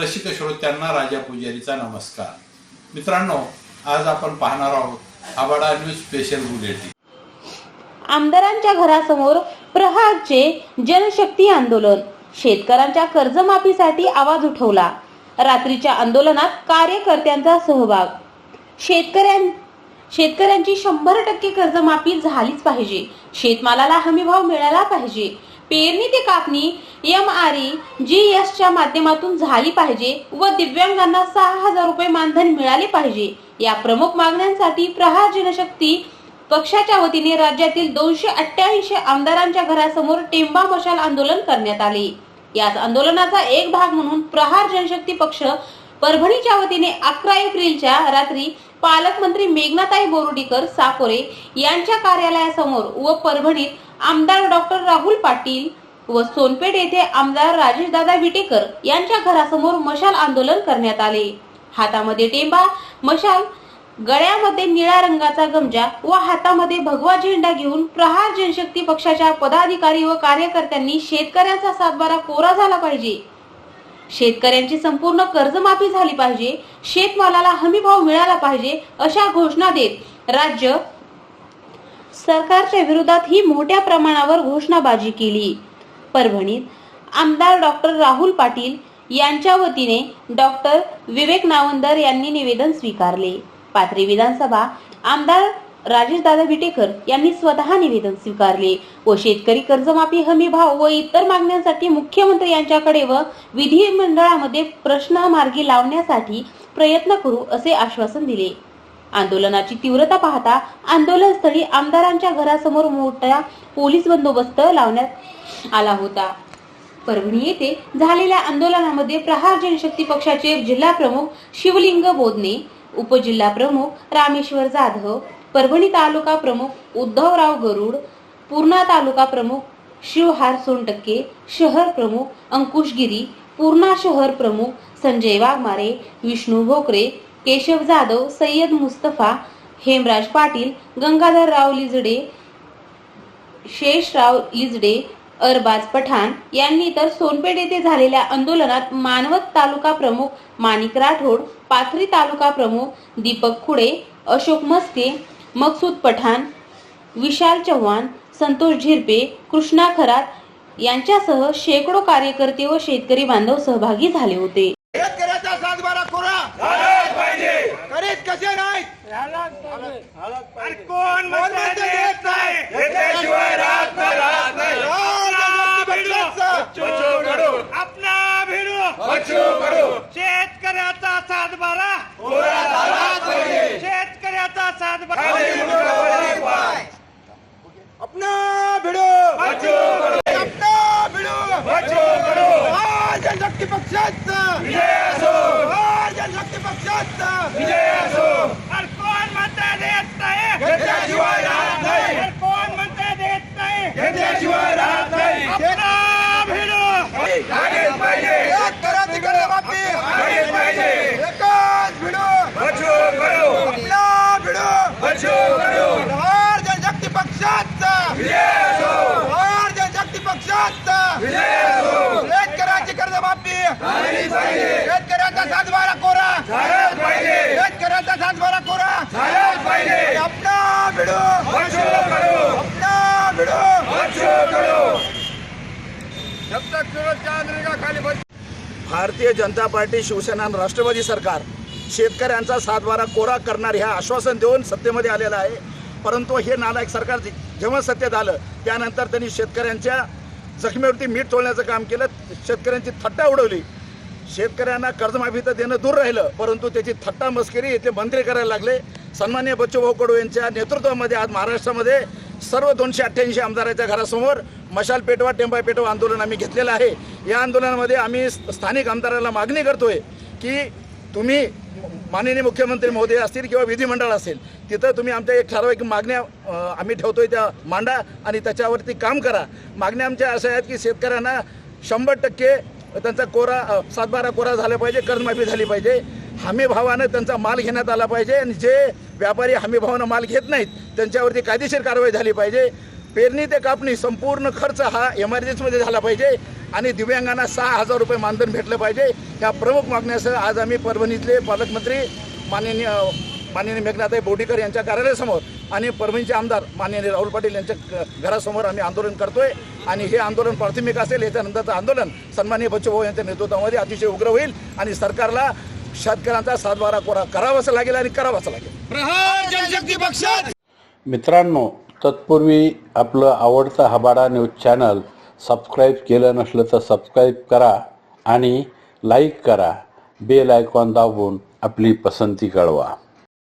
रसिक श्रोत्यांना राजा पुजारीचा नमस्कार. मित्रांनो आज आपण पाहणार आहोत आबाडा न्यूज स्पेशल बुलेटिन. आमदारांच्या घरासमोर प्रहारचे जनशक्ती आंदोलन. शेतकऱ्यांच्या कर्जमाफीसाठी आवाज उठवला. रात्रीच्या आंदोलनात कार्यकर्त्यांचा सहभाग. शेतकऱ्यां शेतकऱ्यांची शंभर टक्के कर्जमाफी झालीच पाहिजे. शेतमालाला हमीभाव मिळाला पाहिजे. पेरणी ते कापणी M R E G S च्या माध्यमातून झाली पाहिजे व दिव्यांगांना सहा हजार रुपये मानधन मिळाले पाहिजे. या प्रमुख मागण्यांसाठी प्रहार जनशक्ती पक्षाच्या वतीने राज्यातील दोनशे अठ्ठ्याऐंशी आमदारांच्या घरासमोर टेंबा मशाल आंदोलन करण्यात आले. याच आंदोलनाचा एक भाग म्हणून प्रहार जनशक्ती पक्ष परभणीच्या वतीने अकरा एप्रिलच्या रात्री पालकमंत्री मेघनाताई बोर्डीकर साकोरे यांच्या कार्यालयासमोर व परभणीत आमदार डॉक्टर राहुल पाटील व सोनपेठ येथे आमदार राजेशदादा विटेकर यांच्या घरासमोर मशाल आंदोलन करण्यात आले. हातामध्ये टेंबा मशाल गळ्यामध्ये निळ्या रंगाचा गमजा व हातामध्ये भगवा झेंडा घेऊन प्रहार जनशक्ती पक्षाच्या पदाधिकारी व कार्यकर्त्यांनी शेतकऱ्यांचा सातबारा कोरा झाला पाहिजे. शेतकऱ्यांची संपूर्ण कर्जमाफी झाली पाहिजे. शेतमालाला हमी भाव मिळाला पाहिजे अशा घोषणा देत राज्य सरकारच्या विरोधात ही मोठ्या प्रमाणावर घोषणाबाजी केली. परभणीत आमदार डॉक्टर राहुल पाटील यांच्या वतीने डॉक्टर विवेक नावंदर यांनी निवेदन स्वीकारले. पाथरी विधानसभा आमदार राजेश दादा विटेकर यांनी स्वतः निवेदन स्वीकारले व शेतकरी कर्जमाफी हमी भाव व इतर मागण्यांसाठी मुख्यमंत्री यांच्याकडे व विधिमंडळामध्ये प्रश्न मार्गी लावण्यासाठी प्रयत्न करू असे आश्वासन दिले. आंदोलनाची तीव्रता पाहता आंदोलनस्थळी आमदारांच्या घरासमोर मोठा पोलीस बंदोबस्त लावण्यात आला होता. परभणी येथे झालेल्या आंदोलनामध्ये प्रहार जनशक्ती पक्षाचे जिल्हा प्रमुख शिवलिंग बोधने उपजिल्हा प्रमुख रामेश्वर जाधव परभणी तालुका प्रमुख उद्धवराव गरुड पूर्णा तालुका प्रमुख शिवहार सोनटक्के शहर प्रमुख अंकुश गिरी पूर्णा शहर प्रमुख संजय वाघमारे विष्णू भोकरे केशव जाधव सय्यद मुस्तफा हेमराज पाटील गंगाधरराव लिजडे शेषराव लिजडे अरबाज पठाण यांनी तर सोनपेठ येथे झालेल्या आंदोलनात मानवत तालुका प्रमुख माणिक राठोड पाथरी तालुका प्रमुख दीपक खुडे अशोक मस्के मकसूद पठाण विशाल चव्हाण संतोष झिरपे कृष्णा खरात यांच्यासह शेकडो कार्यकर्ते व शेतकरी बांधव सहभागी झाले होते. कोरा करीत कसे नाही कोण म्हणते देत नाही. घेतल्याशिवाय राहत नाही राहत नाही. आपला भिडू. शेतकऱ्याचा सातबारा. शेतकऱ्याचा सातबारा. अपना भिडू. अपना भिडू. आज जनशक्ती पक्षाचा जनशक्ती पक्षाचा अरे कोण म्हणता देत नाही घेतल्याशिवाय राहत नाही अरे कोण म्हणता देत नाही घेतल्याशिवाय राहत नाही आपला भिडू शेतकऱ्याची कर्जमाफी एकच भिडू आपला भिडू प्रहार जनशक्ती पक्षाचा प्रहार जनशक्ती पक्षाचा शेतकऱ्याची कर्जमाफी शेतकऱ्याचा सातबारा कोरा शेतकऱ्याचा सातबारा कोरा आपला भिडू. आपला भिडू. भारतीय जनता पार्टी शिवसेना आणि राष्ट्रवादी सरकार शेतकऱ्यांचा सातबारा कोरा करणार ह्या आश्वासन देऊन सत्तेमध्ये आलेलं आहे. परंतु हे नालायक सरकार जे- जेव्हा सत्तेत आलं त्यानंतर त्यांनी शेतकऱ्यांच्या जखमेवरती मीठ तोडण्याचं काम केलं. शेतकऱ्यांची थट्टा उडवली. शेतकऱ्यांना कर्जमाफी तर देणं दूर राहिलं परंतु त्याची थट्टा मस्करी इथले मंत्री करायला लागले. सन्मान्य बच्चूभाऊ कडू यांच्या नेतृत्वामध्ये आज महाराष्ट्रामध्ये सर्व दोनशे अठ्ठ्याऐंशी आमदाराच्या घरासमोर मशाल पेटवा टेंबा पेटवा आंदोलन आम्ही घेतलेलं आहे. या आंदोलनामध्ये आम्ही स्थानिक आमदाराला मागणी करतोय की तुम्ही माननीय मुख्यमंत्री महोदय असतील किंवा विधिमंडळ असेल तिथं तुम्ही आमच्या एक ठराविक मागण्या आम्ही ठेवतोय त्या मांडा आणि त्याच्यावरती काम करा. मागण्या आमच्या अशा आहेत की शेतकऱ्यांना शंभर टक्के त्यांचा कोरा सातबारा कोरा झाला पाहिजे कर्जमाफी झाली पाहिजे. हमी भावानं त्यांचा माल घेण्यात आला पाहिजे आणि जे व्यापारी हमी भावानं माल घेत नाहीत त्यांच्यावरती कायदेशीर कारवाई झाली पाहिजे. पेरणी ते कापणी संपूर्ण खर्च हा एमर्जन्सीमध्ये झाला पाहिजे आणि दिव्यांगांना सहा हजार रुपये मानधन भेटलं पाहिजे. ह्या प्रमुख मागण्यासह आज आम्ही परभणीतले पालकमंत्री माननीय माननीय मेघनाथाई बोडीकर यांच्या कार्यालयासमोर आणि परभणीचे आमदार माननीय राहुल पाटील यांच्या घरासमोर आम्ही आंदोलन करतोय. आणि हे आंदोलन प्राथमिक असेल याच्यानंतरचं आंदोलन सन्माननीय बच्चूभाऊ यांच्या नेतृत्वामध्ये अतिशय उग्र होईल आणि सरकारला शेतकऱ्यांचा सातबारा कोरा करावाच लागेल आणि करावाच लागेल. प्रहार जनशक्ती पक्षात! मित्रांनो तत्पूर्वी आपलं आवडतं हबाडा न्यूज चॅनल सबस्क्राईब केलं नसलं तर सबस्क्राईब करा आणि लाईक करा. बेल आयकॉन दाबून आपली पसंती कळवा.